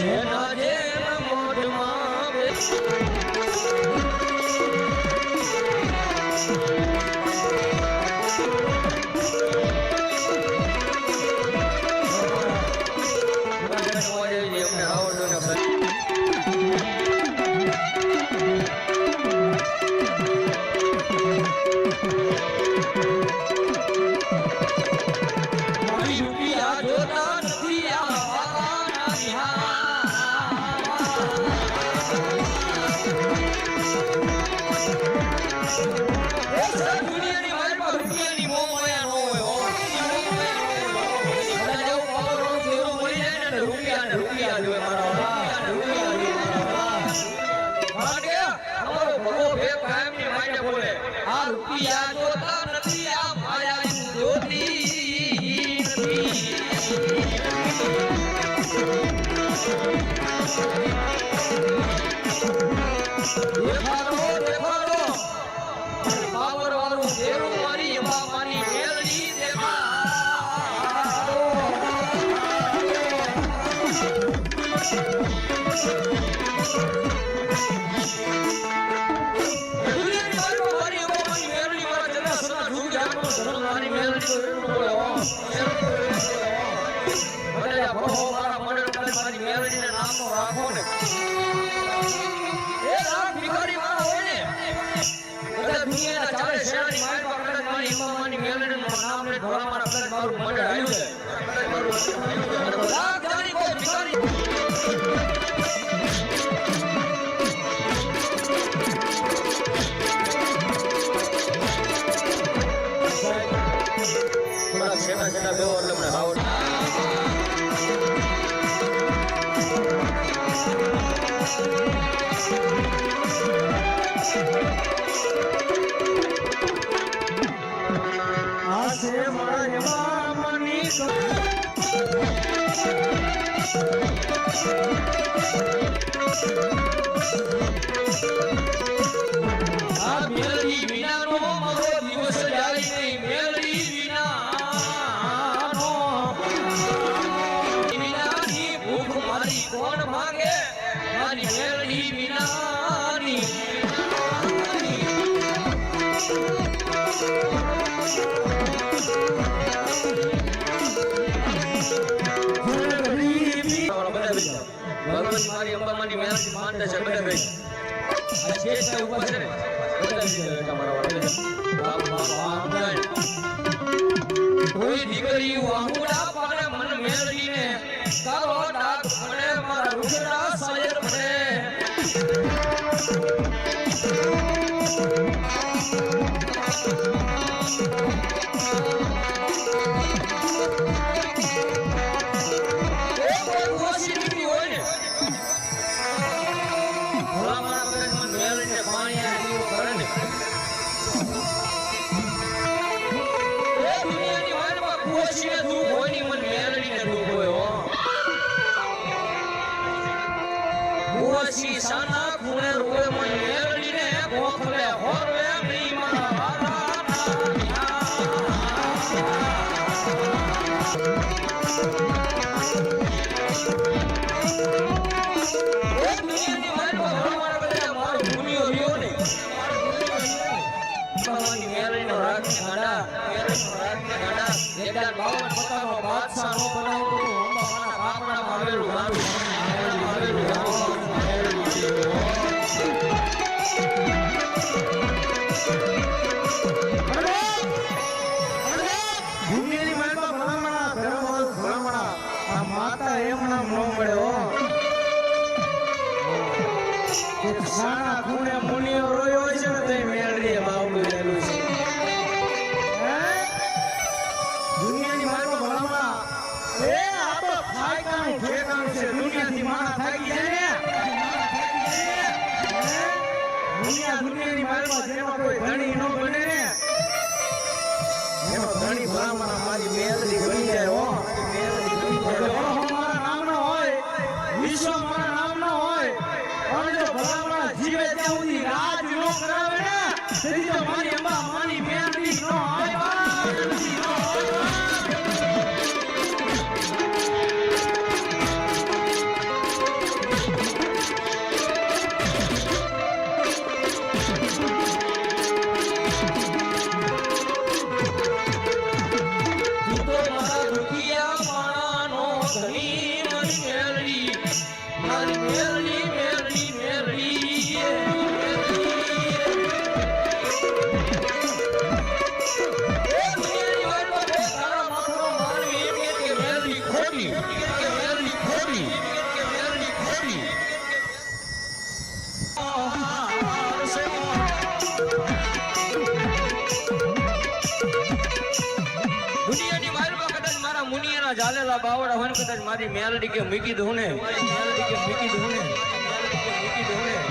Yeah. રૂપિયા જોતા નથી આ માયાની જોતી નથી ના બેહો એટલે મને આવડે આ બિલ ભગવાન અંબામાની મહેરબાની માનતા છે બધા કોઈ દીકરી એકદમ બાવન પોતાનો બાદશાહ નો બનાવતો તો અંબામાના બાપડામાં આવેલું ગામડું આવેલું ગામડું સારા ખૂણે મુનિઓ રોયો છે તે મેળવીએ બાબુ દુનિયા દુનિયાની માલમાં જેનો કોઈ ધણી નો બને. એનો ધણી ભલામણ મારી મેદની બની જાય ધણી ઝાલેલા બાવડા હોય કદાચ મારી મેલડી કે મૂકી દઉં ને. મૂકી દઉં ને.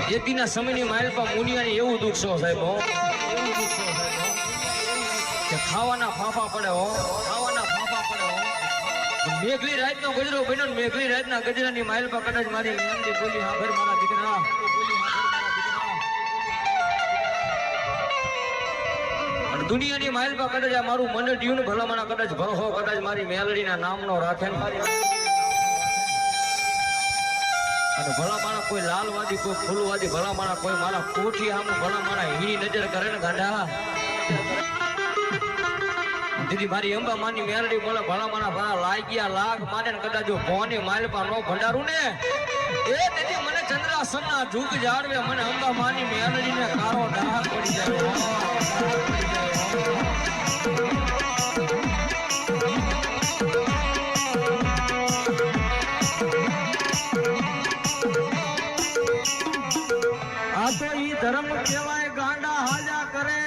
જેતીના સમયની માલપા મુનિયાને એવું દુઃખ છો સાહેબ. કે ખાવાના ફાફા પડે, હો. ખાવાના ફાફા પડે, હો. મેઘલી રાતનો ગજરો બન્યો મેઘલી રાતના ગજરાની માલપા કદાચ મારી મેલડી બોલી, હા મારા દીકરા દુનિયાની માઇલ પર કદાચ આ મારું મને ડ્યુન ભલામણા કદાચ ભરહો કદાચ મારી મેલડીના નામનો રાખે અને ભલામણા કોઈ લાલવાદી, કોઈ ફૂલવાદી, ભલામણા કોઈ મારા કોઠી આમ ભલામણા હીની નજર કરે ને ગાંડા. દીદી, મારી અંબા માની મેલડી બોલે ભલામણા ભલા લાગ્યા લાગ માને કદાચ જો ભોની માઇલ પર નો ભંડારું ને. એ દીદી મને ચંદ્રાસનના ઝૂક જાળવે, મને અંબા માની મેલડીને કારો ડાઘ પડી જાય. ધર્મ કહેવાય, ગાંડા હાજા કરે,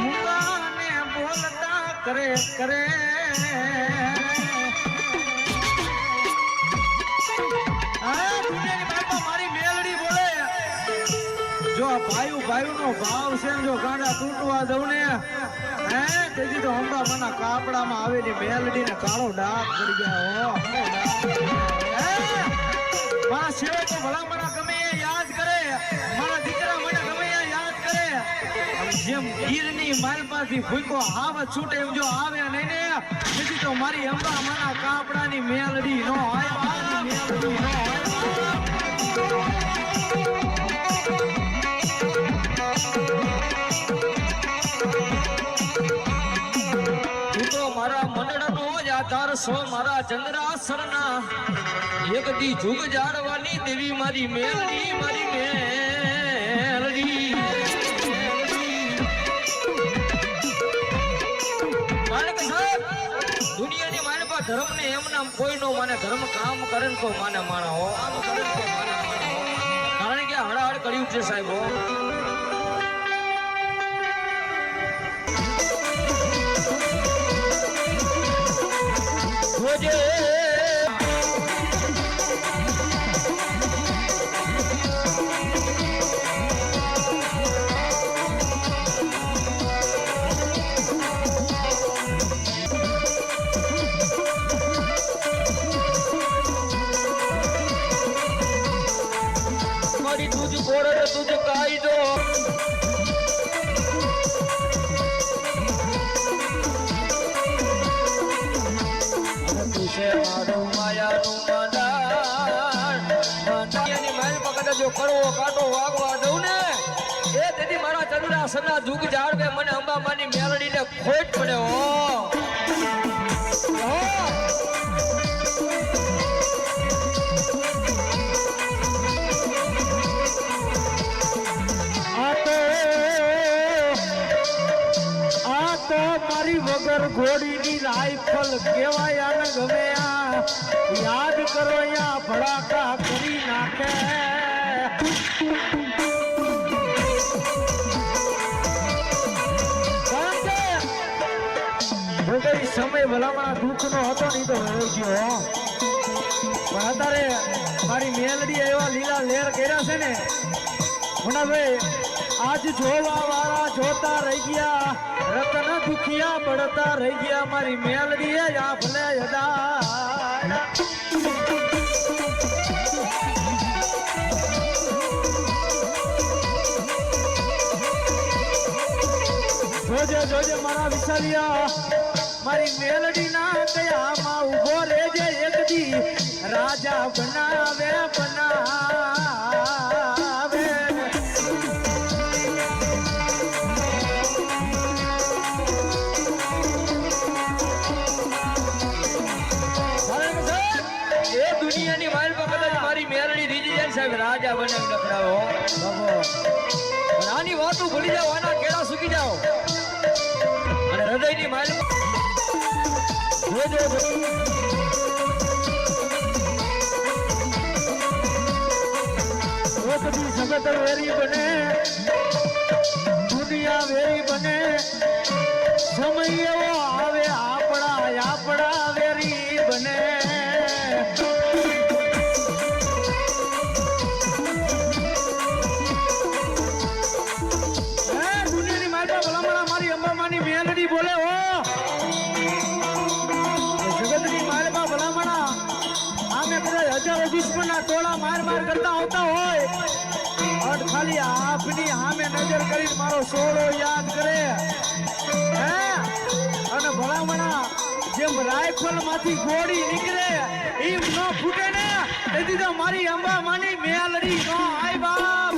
મુંગાને બોલતા કરે કરે. જો ભાઈ નો ભાવ છે જો ગાંડા તૂટવા દઉં ને, હે? તેથી તો હમણાં મના કાપડામાં આવેલી મેલડી ને કાળો ડાક પડી ગયા હો. મારા સેવકો મને યાદ કરે. મારા દીકરા મને ગમે યાદ કરે. જેમ ગીરની માલપાથી ભૂકો હાવ છૂટે એમ જો આવે નહીં ને, તો મારી અંબા મારા કાપડાની મેલડી નો હોય મેલડી નો હોય. છો મારા ચંદ્રાસરના એક દી જુગ જાળવાની દેવી મારી મેલડી મારી મેલડી. સાહેબ, દુનિયાની માનપા ધર્મ ને એમ નામ કોઈ નો માને ધર્મ કામ કરે તો માને માણા હો. કારણ કે હડાહડ કર્યું છે સાહેબ જોજે મારી તુજ કોડે તુજ કાયદો. ચંદ્રાસનના જુગ જાળવે, મને અંબામાની મેલડીને ખોટ પડે, હો. મારી વગર ઘોડીની રાઈફલ કેવાય આને ગમે આ. યાદ કરો અહીંયા ભડાકા કરી નાખે. કઈ સમય ભલામણા દુઃખનો હતો નહીં તો ગયો પણ અત્યારે મારી મેલડી એવા લીલા લેર કર્યા છે ને, મુનાભાઈ, આજ જોવા વાળા જોતા રહી ગયા, રતન દુખિયા પડતા રહી ગયા, મારી મેલડી એ આ ભલે યદા જોજે જોજે, મારા વિશાલિયા મારી મેલડી ના કયામાં ઊભો રેજે એક દી રાજા બનાવે બનાવે. સાહેબ, દુનિયાની માલ કદાચ મારી મેરડી રીજી જાય. રાજા બને નાની આની વાતો ભૂલી જાઓ આના કેળા સૂકી જાઓ. અને હૃદયની માઇલ જોજો ઓ નજર કરી મારો સોળો યાદ કરે. હે? અને ભલામણા, જેમ રાઇફલમાંથી ગોળી નીકળે, એમ ન ફૂટે ને તેથી તો મારી અંબા માની મેલડી નો આય બાપ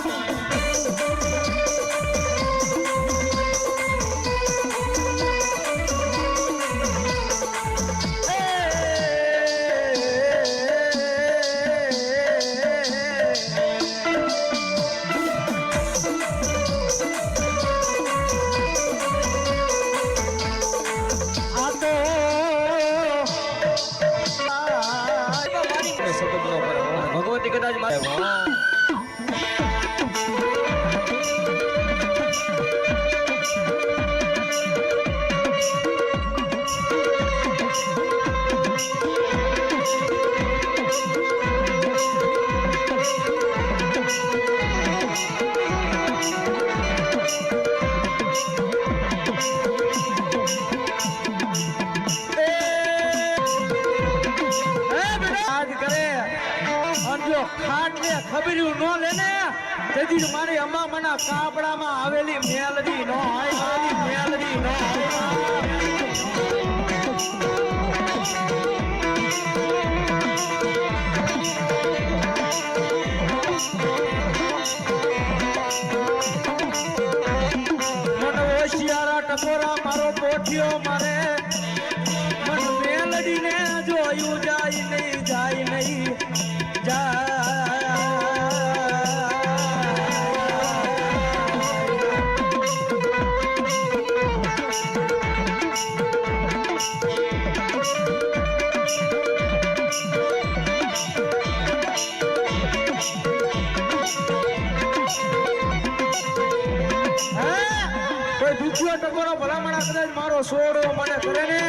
કોઈ દુખ્યો ટકોરો ભલામણા કદાચ મારો સોડો મને કરે ને?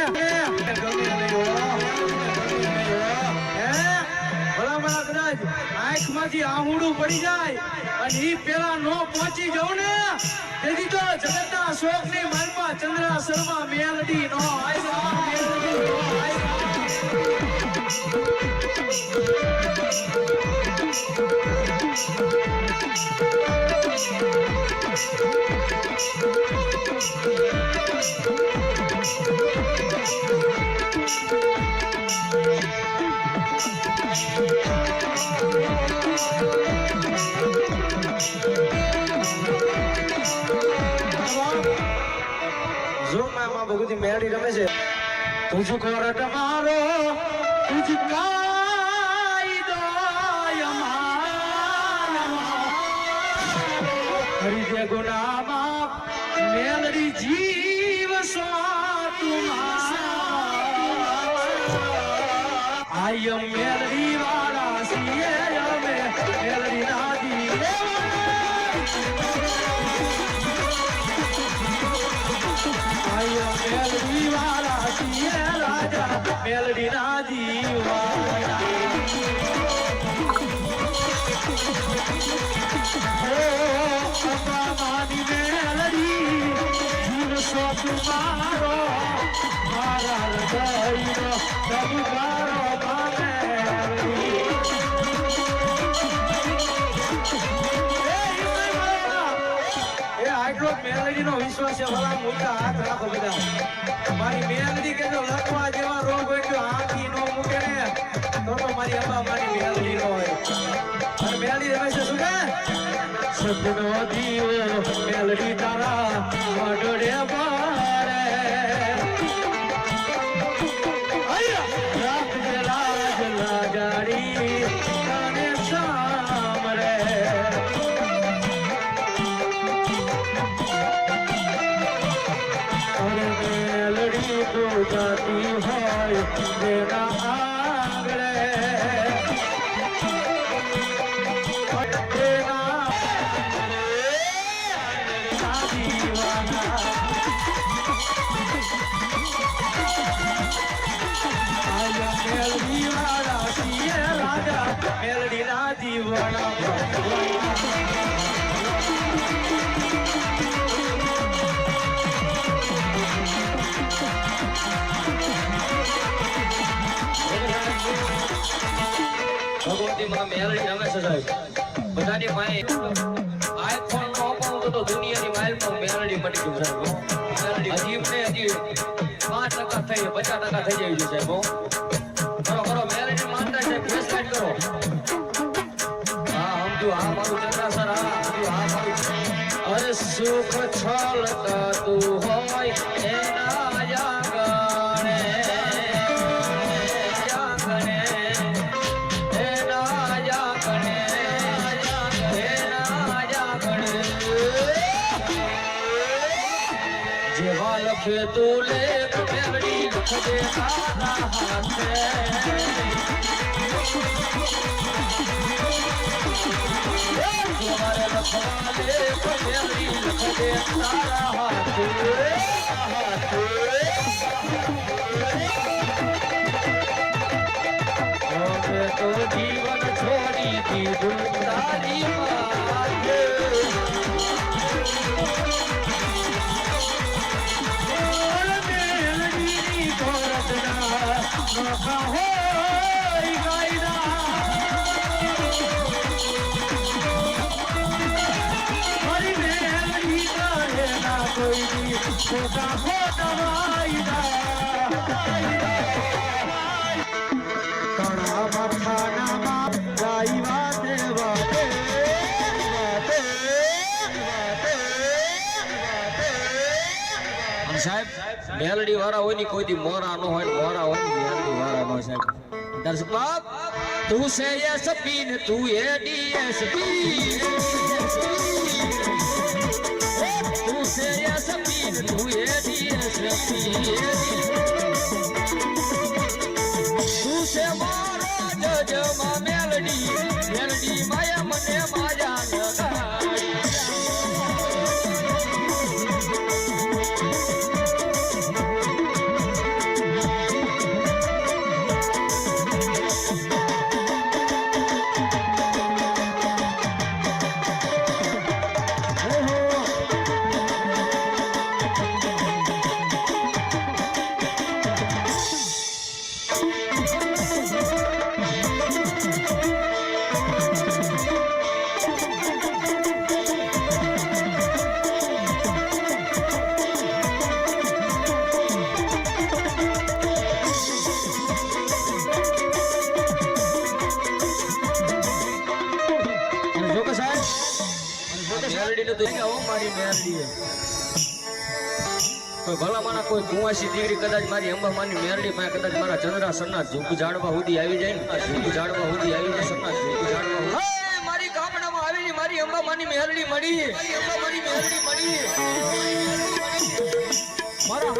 ભલામણા કદાચ આંખમાંથી આહુડું પડી જાય અને ઈ પેલા નો પહોંચી જાઉં ને, તેથી તો જગતના શોકની માલમાં ચંદ્રા શર્મા મેલડી નો મામા ભગવતી મેલડી રમે છે તુજ કોરટ મારો તુજ કાયદો દે ગુનામાં મેલડી જીવ સો આય મેલડી વાળા સિએ અમે, મેલડી નાદી આયો મેલડી વાળા રાજા, મેલડી ના નો વિશ્વાસ છે હાથ રાખો બધા. મારી મેલડી કે જો લખવા જેવા રોગ હોય તો આખી નો મૂકે ને, તો તો મારી અંબા મારી મેલડી નો હોય. અને મેલડી રમે છે, શું કે? સપનો દીવો, મેલડી તારા વાડોડે પારે આયા મેલડી ના બધાની દુનિયાની માઇલ પર મેલડી મટી ગયું સાહેબ મેલડી હજી પાંચ ટકા થઈ પચાસ ટકા થઈ જાય છે સાહેબ. કરો લાઈટ કરો હા સમજુ હા મારું ચંદ્રા સર હા અરે સુખ છલતા તું હોય એના જાગણે જાગણે એના જાગણે એના જાગણે હાથે. તમારે લખવા દે પટેલી લખ દે તારા હાથે હવે તો જીવન છોડી દીધું તારી સાહેબ, મેલડી વાળા હોયની કોઈ મોરા નો હોય મોરા હોય મેલડી વાળા નો સાહેબ. દર્શક બાપ, તું છે એસપી ને તું એ ડીએસપી છે એસપી ને તું કુંવાસી દીકરી કદાચ મારી અંબામાની મેરડી માં કદાચ મારા ચંદ્રાસરના ઝૂક ઝાડવા સુધી આવી જાય ને? ઝૂક ઝાડવા સુધી આવી જાય સરના ઝૂક ઝાડવા મારી ગામડામાં આવેલી મારી અંબામાની મેરડી મળી. અંબામાની મેરડી મળી. મારા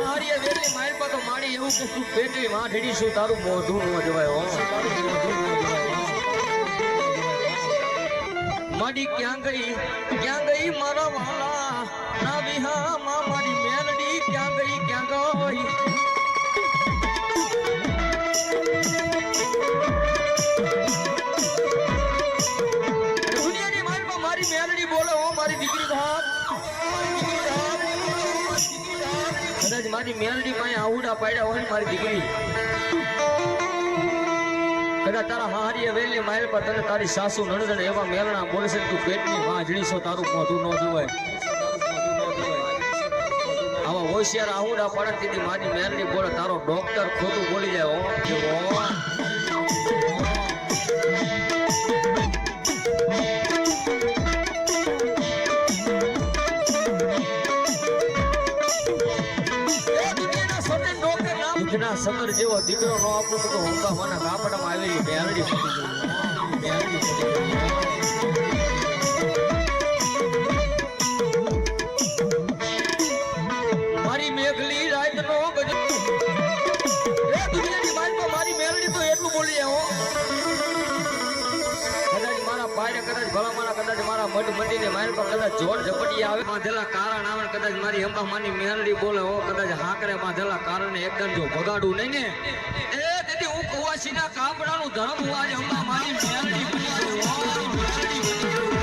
મારી મેલડી પાસે આવડા પાડ્યા હોય મારી દીકરી. કદાચ તારા હારીએ વેલી માયલ પર તને તારી સાસુ નણંદ ને એવા મેલણા બોલશે છે તું પેટની વાંજણી છો તારું મોઢું ન જોવાય આવા હોશિયાર આહુડા પડે તેથી મારી મેલડી બોલે, તારો ડોક્ટર ખોટું બોલી જાય હો. સમર જેવો દીકરો નો આપું તો હોંકાવાના ગામડામાં આવેલી બેરડી ગઈ. બેરડી પાયે કદાચ મારા મઢ મંડીને મારી પર કદાચ જોર ઝપટી આવે. બાંધેલા કારણ આવે કદાચ મારી અંબા માની મેહરડી બોલે હો, કદાચ હાકરે બાંધેલા કારણે એકદમ જો ભગાડું નહીં ને. એ તેથી હું કુવા આદિવાસીના કાપડાનું ધર્મ હું આજે હમણાં મારી મેરડી બની ગયો